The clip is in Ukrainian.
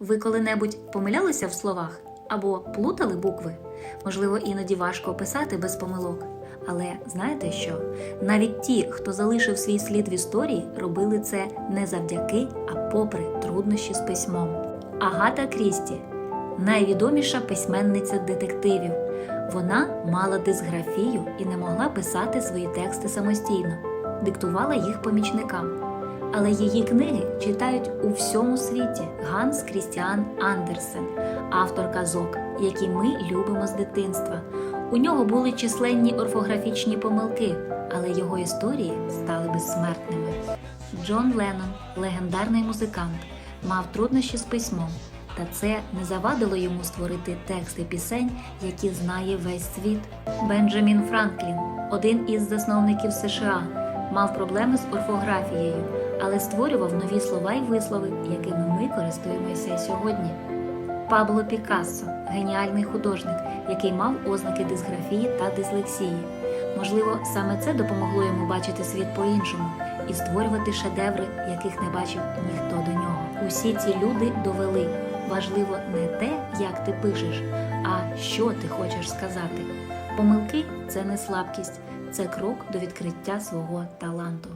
Ви коли-небудь помилялися в словах або плутали букви? Можливо, іноді важко описати без помилок. Але знаєте що? Навіть ті, хто залишив свій слід в історії, робили це не завдяки, а попри труднощі з письмом. Агата Крісті найвідоміша письменниця детективів. Вона мала дисграфію і не могла писати свої тексти самостійно, диктувала їх помічникам. Але її книги читають у всьому світі Ганс Крістіан Андерсен, автор казок, які ми любимо з дитинства. У нього були численні орфографічні помилки, але його історії стали безсмертними. Джон Леннон, легендарний музикант, мав труднощі з письмом, та це не завадило йому створити тексти пісень, які знає весь світ. Бенджамін Франклін, один із засновників США, мав проблеми з орфографією, але створював нові слова й вислови, якими ми користуємося сьогодні. Пабло Пікассо геніальний художник, який мав ознаки дисграфії та дислексії. Можливо, саме це допомогло йому бачити світ по-іншому і створювати шедеври, яких не бачив ніхто до нього. Усі ці люди довели важливо не те, як ти пишеш, а що ти хочеш сказати. Помилки це не слабкість, це крок до відкриття свого таланту.